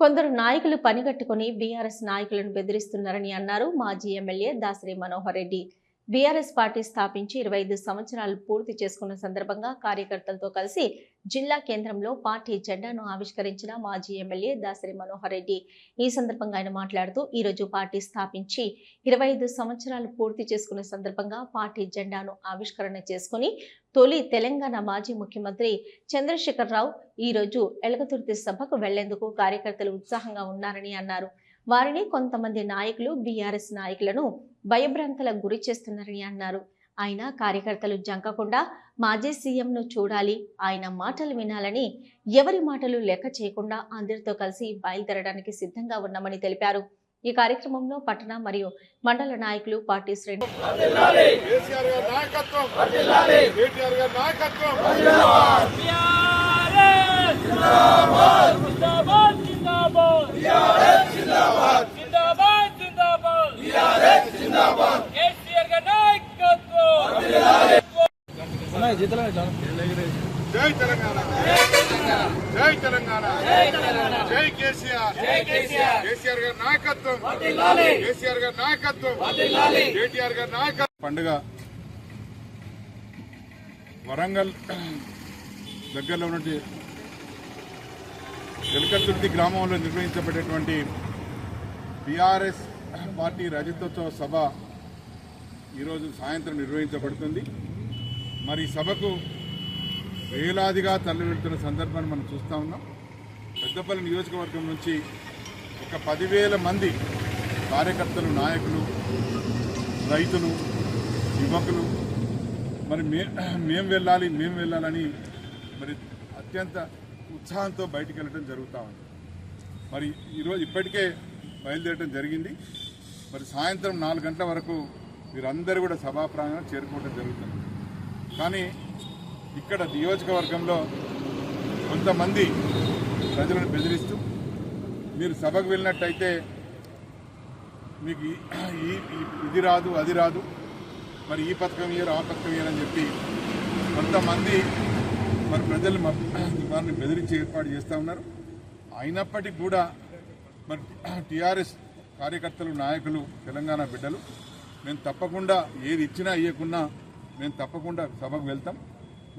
కొందరు నాయకులు పనిగట్టుకుని బీఆర్ఎస్ నాయకులను బెదిరిస్తున్నారని అన్నారు మాజీ MLA Dasari Manohar Reddy. BRS party స్థాపించి ఇరవై ఐదు సంవత్సరాలు పూర్తి చేసుకున్న సందర్భంగా కార్యకర్తలతో కలిసి జిల్లా కేంద్రంలో పార్టీ జెండాను ఆవిష్కరించిన మాజీ ఎమ్మెల్యే దాసరి మనోహర్ రెడ్డి. ఈ సందర్భంగా ఆయన మాట్లాడుతూ ఈ రోజు పార్టీ స్థాపించి ఇరవై ఐదు సంవత్సరాలు పూర్తి చేసుకున్న సందర్భంగా పార్టీ జెండాను ఆవిష్కరణ చేసుకుని తొలి తెలంగాణ మాజీ ముఖ్యమంత్రి చంద్రశేఖర్ రావు ఈ రోజు ఎలగతుర్తి సభకు వెళ్ళేందుకు కార్యకర్తలు ఉత్సాహంగా ఉన్నారని అన్నారు. వారిని కొంతమంది నాయకులు బీఆర్ఎస్ నాయకులను భయభ్రాంతలకు గురి చేస్తున్నారని అన్నారు. ఆయన కార్యకర్తలు జంకకుండా మాజీ సీఎంను చూడాలి ఆయన మాటలు వినాలని ఎవరి మాటలు లెక్క చేయకుండా అందరితో కలిసి బయలుదేరడానికి సిద్ధంగా ఉన్నామని తెలిపారు. ఈ కార్యక్రమంలో పట్టణ మరియు మండల నాయకులు పార్టీ శ్రేణి కేసీఆర్ గారి నాయకత్వం కేటీఆర్ గారి నాయకత్వం జిందాబాద్ జిందాబాద్ జిందాబాద్ జిందాబాద్ జిందాబాద్ కేసీఆర్ గారి నాయకత్వం జై తెలంగాణ. జై తెలంగాణ. జై కేసీఆర్. కేసీఆర్. గారి నాయకత్వం. కేసీఆర్ గారి నాయకత్వం. కేటీఆర్ గారి నాయకత్వం. పండుగ వరంగల్ దగ్గరలో ఉన్నటువంటి వెలకతుర్తి గ్రామంలో నిర్వహించబడేటువంటి బీఆర్ఎస్ పార్టీ రజతోత్సవ సభ ఈరోజు సాయంత్రం నిర్వహించబడుతుంది. మరి సభకు వేలాదిగా తరలి వెళ్తున్న సందర్భాన్ని మనం చూస్తూ ఉన్నాం. పెద్దపల్లి నియోజకవర్గం నుంచి ఒక పదివేల మంది కార్యకర్తలు నాయకులు రైతులు యువకులు మరి మే మేము వెళ్ళాలి మేము వెళ్ళాలని మరి అత్యంత ఉత్సాహంతో బయటికి వెళ్ళడం జరుగుతూ ఉంది. మరి ఈరోజు ఇప్పటికే బయలుదేరడం జరిగింది. మరి సాయంత్రం నాలుగు గంటల వరకు వీరందరూ కూడా సభా ప్రాంగణం చేరుకోవడం జరుగుతుంది. కానీ ఇక్కడ నియోజకవర్గంలో కొంతమంది ప్రజలను బెదిరిస్తూ మీరు సభకు వెళ్ళినట్టయితే మీకు ఈ- ఈ ఇది రాదు అది రాదు. మరి ఈ పథకం ఇయ్యరు ఆ పథకం ఇయ్యరని చెప్పి కొంతమంది మరి ప్రజలు వారిని బెదిరించి ఏర్పాటు చేస్తూ ఉన్నారు. అయినప్పటికీ కూడా మరి టీఆర్ఎస్ కార్యకర్తలు నాయకులు తెలంగాణ బిడ్డలు మేము తప్పకుండా ఏది ఇచ్చినా ఇవ్వకున్నా మేము తప్పకుండా సభకు వెళ్తాం.